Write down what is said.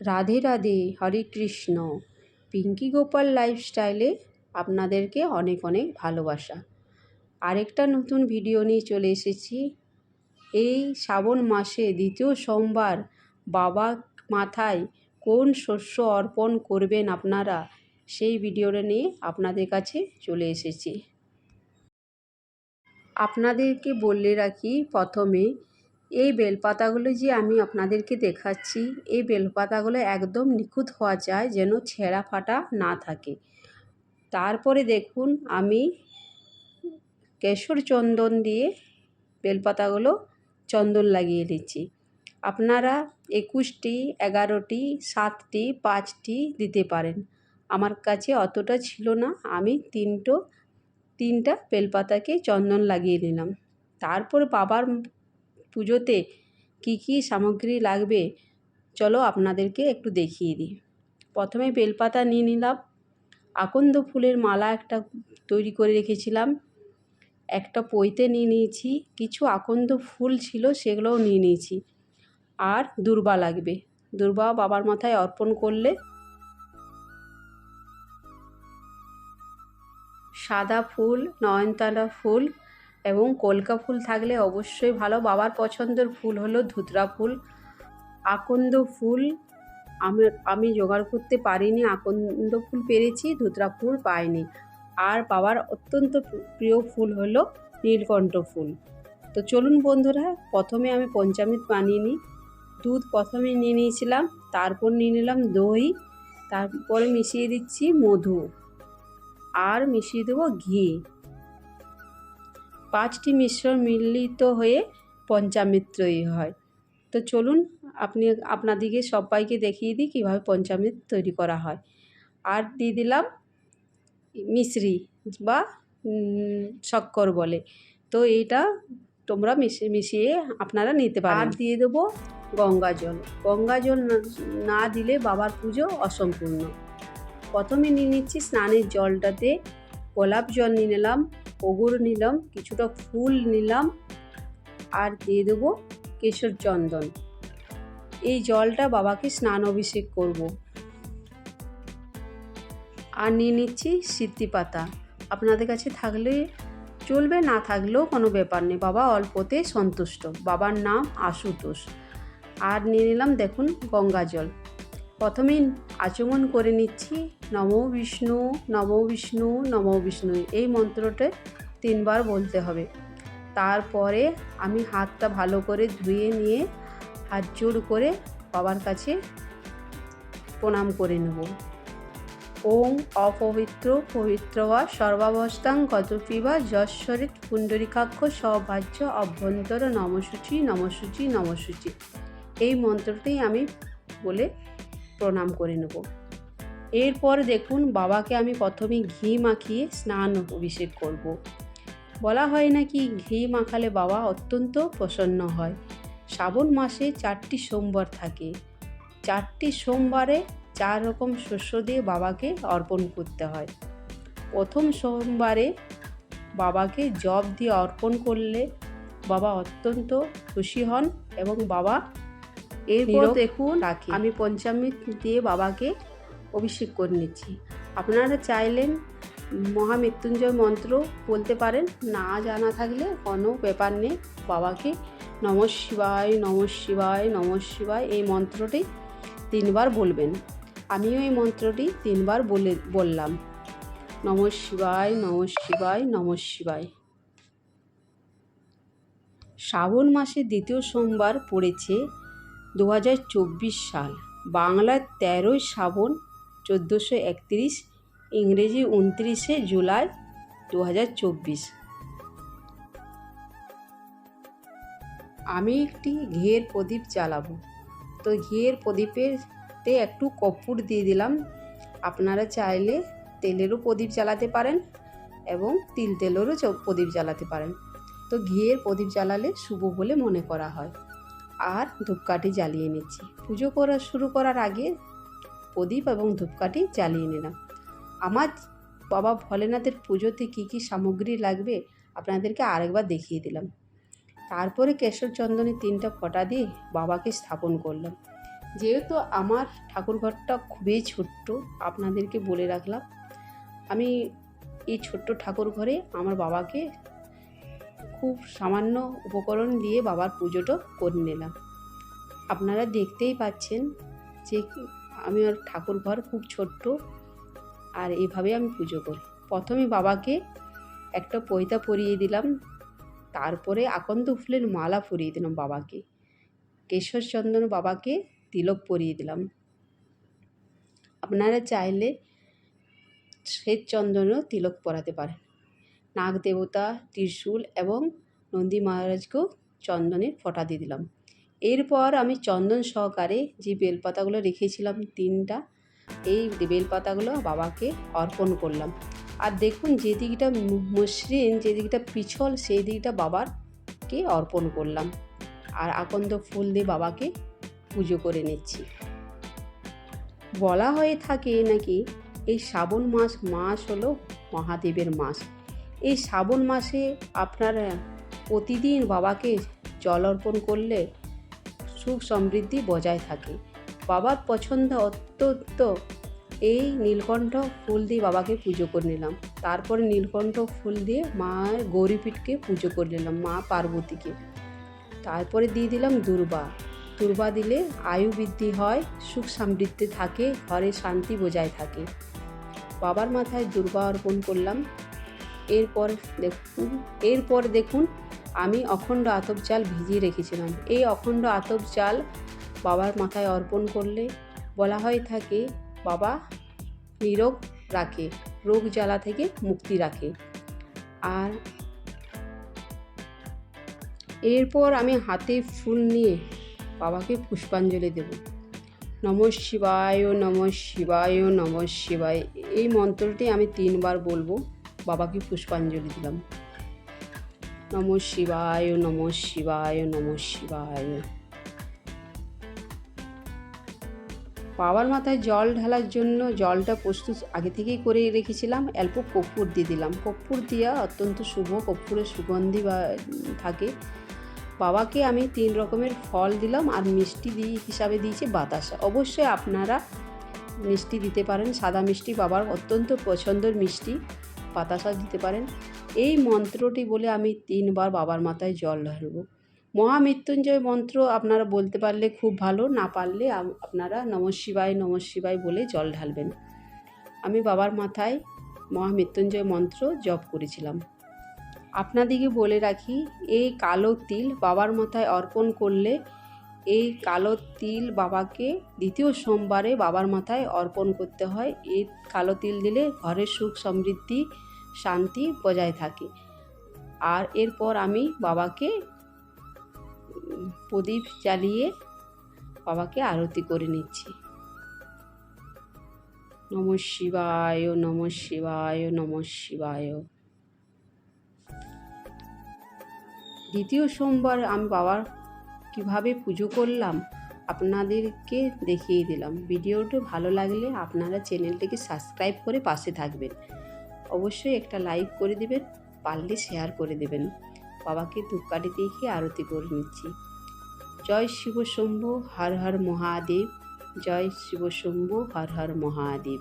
রাধে রাধে, হরে কৃষ্ণ। পিঙ্কি গোপাল লাইফস্টাইলে আপনাদেরকে অনেক অনেক ভালোবাসা। আরেকটা নতুন ভিডিও নিয়ে চলে এসেছি। এই শ্রাবণ মাসে দ্বিতীয় সোমবার বাবা মাথায় কোন শস্য অর্পণ করবেন আপনারা, সেই ভিডিওটা নিয়ে আপনাদের কাছে চলে এসেছি। আপনাদেরকে বলে রাখি প্রথমে এই বেলপাতাগুলো যে আমি আপনাদেরকে দেখাচ্ছি, এই বেলপাতাগুলো একদম নিখুঁত হওয়া চাই যেন ছেঁড়া ফাটা না থাকে। তারপরে দেখুন, আমি কেশর চন্দন দিয়ে বেলপাতাগুলো চন্দন লাগিয়ে নিচ্ছি আপনারা একুশটি, এগারোটি, সাতটি, পাঁচটি দিতে পারেন। আমার কাছে অতটা ছিল না, আমি তিনটো, তিনটা বেলপাতাকে চন্দন লাগিয়ে নিলাম। তারপর বাবার পুজোতে কী কী সামগ্রী লাগবে? চলো আপনাদেরকে একটু দেখিয়ে দিই। প্রথমে বেলপাতা নিয়ে নিলাম। আকন্দ ফুলের মালা একটা তৈরি করে রেখেছিলাম। একটা পইতে নিয়ে নিয়েছি। কিছু আকন্দ ফুল ছিল সেগুলোও নিয়ে নিয়েছি। আর দুর্বা লাগবে। দুর্বা বাবার মাথায় অর্পণ করলে সাদা ফুল, নয়নতারা ফুল এবং কলকা ফুল থাকলে অবশ্যই ভালো। বাবার পছন্দের ফুল হলো ধুতরা ফুল। আকন্দ ফুল আমি আমি জোগাড় করতে পারিনি। আকন্দ ফুল পেরেছি, ধুতরা ফুল পাইনি। আর বাবার অত্যন্ত প্রিয় ফুল হলো নীলকণ্ঠ ফুল। তো চলুন বন্ধুরা, প্রথমে আমি পঞ্চামৃত বানিয়ে নিই। দুধ প্রথমে নিয়ে নিয়েছিলাম, তারপর নিয়ে নিলাম দই, তারপরে মিশিয়ে দিচ্ছি মধু। আর মিশিয়ে দেবো ঘি। পাঁচটি মিশ্রণ মিলিত হয়ে পঞ্চামৃত তৈরি হয়। তো চলুন আপনি, আপনাদিকে সবাইকে দেখিয়ে দিই কীভাবে পঞ্চামৃত তৈরি করা হয়। আর দিয়ে দিলাম মিশ্রি বা শক্কর বলে। তো এইটা তোমরা মিশিয়ে মিশিয়ে আপনারা নিতে পারেন। আর দিয়ে দেবো গঙ্গা জল। গঙ্গা জল না দিলে বাবার পুজো অসম্পূর্ণ। প্রথমে নিয়ে নিচ্ছি স্নানের জলটাতে, গোলাপ জল নিয়ে নিলাম ওগুর নিলাম, কিছুটা ফুল নিলাম আর দিয়ে দেবো কেশর চন্দন। এই জলটা বাবাকে স্নান অভিষেক করব। আর নিয়ে নিচ্ছি সিদ্ধি পাতা। আপনাদের কাছে থাকলে চলবে, না থাকলেও কোনো ব্যাপার নেই। বাবা অল্পতে সন্তুষ্ট। বাবার নাম আশুতোষ। আর নিয়ে নিলাম দেখুন গঙ্গা জল প্রথমেই আচমন করে নিচ্ছি, নম বিষ্ণু নম বিষ্ণু নম বিষ্ণু, এই মন্ত্রটা তিনবার বলতে হবে। তারপরে আমি হাতটা ভালো করে ধুয়ে নিয়ে হাত জোর করে বাবার কাছে প্রণাম করে নেব। ওম অপবিত্র পবিত্র বা সর্বাবস্থাং গতপিবা যশ্বরিত পুণ্ডরিকাক্ষ সভাজ্য অভ্যন্তর নমসূচি নমসূচি নমসূচি এই মন্ত্রটি আমি বলে প্রণাম করে নেব। এরপর দেখুন বাবাকে আমি প্রথমে ঘি মাখিয়ে স্নান অভিষেক করব। বলা হয় নাকি ঘি মাখালে বাবা অত্যন্ত প্রসন্ন হয়। শ্রাবণ মাসে চারটি সোমবার থাকে। চারটি সোমবারে চার রকম শস্য দিয়ে বাবাকে অর্পণ করতে হয়। প্রথম সোমবারে বাবাকে জব দিয়ে অর্পণ করলে বাবা অত্যন্ত খুশি হন এবং বাবা এরপর দেখুন আমি পঞ্চামৃত দিয়ে বাবাকে অভিষেক করে নিচ্ছি। আপনারা চাইলেন মহামৃত্যুঞ্জয় মন্ত্র বলতে পারেন না জানা থাকলে কোনো ব্যাপার নেই। বাবাকে নম শিবায় নম শিবায় নম শিবায় এই মন্ত্রটি তিনবার বলবেন। আমিও এই মন্ত্রটি তিনবার বলে বললাম। নম শিবায় নম শিবায় নম শিবায়। শ্রাবণ মাসের দ্বিতীয় সোমবার পড়েছে দু হাজার চব্বিশ সাল। বাংলার তেরোই শ্রাবণ চোদ্দোশো একত্রিশ, ইংরেজি উনত্রিশে জুলাই দু হাজার চব্বিশ। আমি একটি ঘিয়ের প্রদীপ জ্বালাবো। তো ঘিয়ের প্রদীপেরতে একটু কর্পূর দিয়ে দিলাম। আপনারা চাইলে তেলেরও প্রদীপ জ্বালাতে পারেন এবং তিল তেলেরও প্রদীপ জ্বালাতে পারেন। তো ঘিয়ের প্রদীপ জ্বালালে শুভ বলে মনে করা হয়। আর ধূপকাঠি জ্বালিয়ে নিচ্ছি। পুজো করা শুরু করার আগে প্রদীপ এবং ধূপকাঠি জ্বালিয়ে নিলাম। আমার বাবা ভোলেনাথের পুজোতে কী কী সামগ্রী লাগবে আপনাদেরকে আরেকবার দেখিয়ে দিলাম। তারপরে কেশর চন্দনের তিনটা ফোঁটা দিয়ে বাবাকে স্থাপন করলাম। যেহেতু আমার ঠাকুরঘরটা খুবই ছোট্ট, আপনাদেরকে বলে রাখলাম, আমি এই ছোট্ট ঠাকুর ঘরে আমার বাবাকে খুব সামান্য উপকরণ দিয়ে বাবার পুজোটা করে নিলাম। আপনারা দেখতেই পাচ্ছেন যে আমি আর ঠাকুর ঘর খুব ছোট্ট আর এইভাবে আমি পুজো করি। প্রথমে বাবাকে একটা পৈতা পরিয়ে দিলাম, তারপরে আকন্দ ফুলের মালা পরিয়ে দিলাম বাবাকে। কেশর চন্দন বাবাকে তিলক পরিয়ে দিলাম। আপনারা চাইলে শ্বেত চন্দনও তিলক পরাতে পারেন। নাগ দেবতা ত্রিশূল এবং নন্দী মহারাজকেও চন্দনের ফোঁটা দিয়ে দিলাম। এরপর আমি চন্দন সহকারে যে বেলপাতাগুলো রেখেছিলাম তিনটা, এই বেলপাতাগুলো বাবাকে অর্পণ করলাম। আর দেখুন, যে দিকটা মসৃণ, যে দিকটা পিছল, সেই দিকটা বাবারকে অর্পণ করলাম। আর আকন্দ ফুল দিয়ে বাবাকে পুজো করে নিচ্ছি। বলা হয়ে থাকে নাকি, এই শ্রাবণ মাস মাস হলো মহাদেবের মাস। এই শ্রাবণ মাসে আপনারা প্রতিদিন বাবাকে জল অর্পণ করলে সুখ সমৃদ্ধি বজায় থাকে। বাবার পছন্দ অত্যন্ত। এই নীলকণ্ঠ ফুল দিয়ে বাবাকে পুজো করে নিলাম। তারপরে নীলকণ্ঠ ফুল দিয়ে মা গৌরীপীঠকে পুজো করে নিলাম, মা পার্বতীকে। তারপরে দিয়ে দিলাম দুর্বা। দুর্বা দিলে আয়ু বৃদ্ধি হয়, সুখ সমৃদ্ধি থাকে, ঘরে শান্তি বজায় থাকে। বাবার মাথায় দুর্বা অর্পণ করলাম। এরপর দেখুন এরপর দেখুন, আমি অখণ্ড আতপ চাল ভিজিয়ে রেখেছিলাম। এই অখণ্ড আতপ চাল বাবার মাথায় অর্পণ করলে বলা হয় থাকে, বাবা নিরোগ রাখে, রোগ জ্বালা থেকে মুক্তি রাখে। আর এরপর আমি হাতে ফুল নিয়ে বাবাকে পুষ্পাঞ্জলি দেব। নম শিবায় নম শিবায় নম শিবায়, এই মন্ত্রটি আমি তিনবার বলব। বাবাকে পুষ্পাঞ্জলি দিলাম। নম শিবায় নম শিবায় নম শিবায়। বাবার মাথায় জল ঢালার জন্য জলটা প্রস্তুত আগে থেকেই করে রেখেছিলাম, অল্প কর্পূর দিয়ে দিলাম। কর্পূর দেওয়া অত্যন্ত শুভ, কর্পূরের সুগন্ধি বা থাকে। বাবাকে আমি তিন রকমের ফল দিলাম আর মিষ্টি দিয়ে হিসাবে দিয়েছি বাতাসা। অবশ্যই আপনারা মিষ্টি দিতে পারেন, সাদা মিষ্টি বাবার অত্যন্ত পছন্দের মিষ্টি। বাতাসা দিতে পারেন। এই মন্ত্রটি বলে আমি তিনবার বাবার মাথায় জল ঢালব। মহামৃত্যুঞ্জয় মন্ত্র আপনারা বলতে পারলে খুব ভালো, না পারলে আপনারা নম শিবায় নম শিবায় বলে জল ঢালবেন। আমি বাবার মাথায় মহামৃত্যুঞ্জয় মন্ত্র জপ করেছিলাম। আপনাদিকে বলে রাখি, এই কালো তিল বাবার মাথায় অর্পণ করলে এই কালো তিল বাবাকে দ্বিতীয় সোমবারে বাবার মাথায় অর্পণ করতে হয়। এই কালো তিল দিলে ঘরের সুখ, সমৃদ্ধি, শান্তি বজায় থাকে। আর এরপর আমি বাবাকে প্রদীপ জ্বালিয়ে বাবাকে আরতি করে নিচ্ছি। নম শিবায় নম শিবায় নম শিবায়। দ্বিতীয় সোমবার আমি বাবার কীভাবে পুজো করলাম, আপনাদেরকে দেখিয়ে দিলাম। ভিডিওটি ভালো লাগলে আপনারা চ্যানেলটিকে সাবস্ক্রাইব করে পাশে থাকবেন। অবশ্যই একটা লাইক করে দেবেন, পারলে শেয়ার করে দেবেন। বাবাকে ধূপকাঠি দেখে আরতি করে নিচ্ছি। জয় শিব শম্ভু হর হর মহাদেব। জয় শিব শম্ভু হর হর মহাদেব।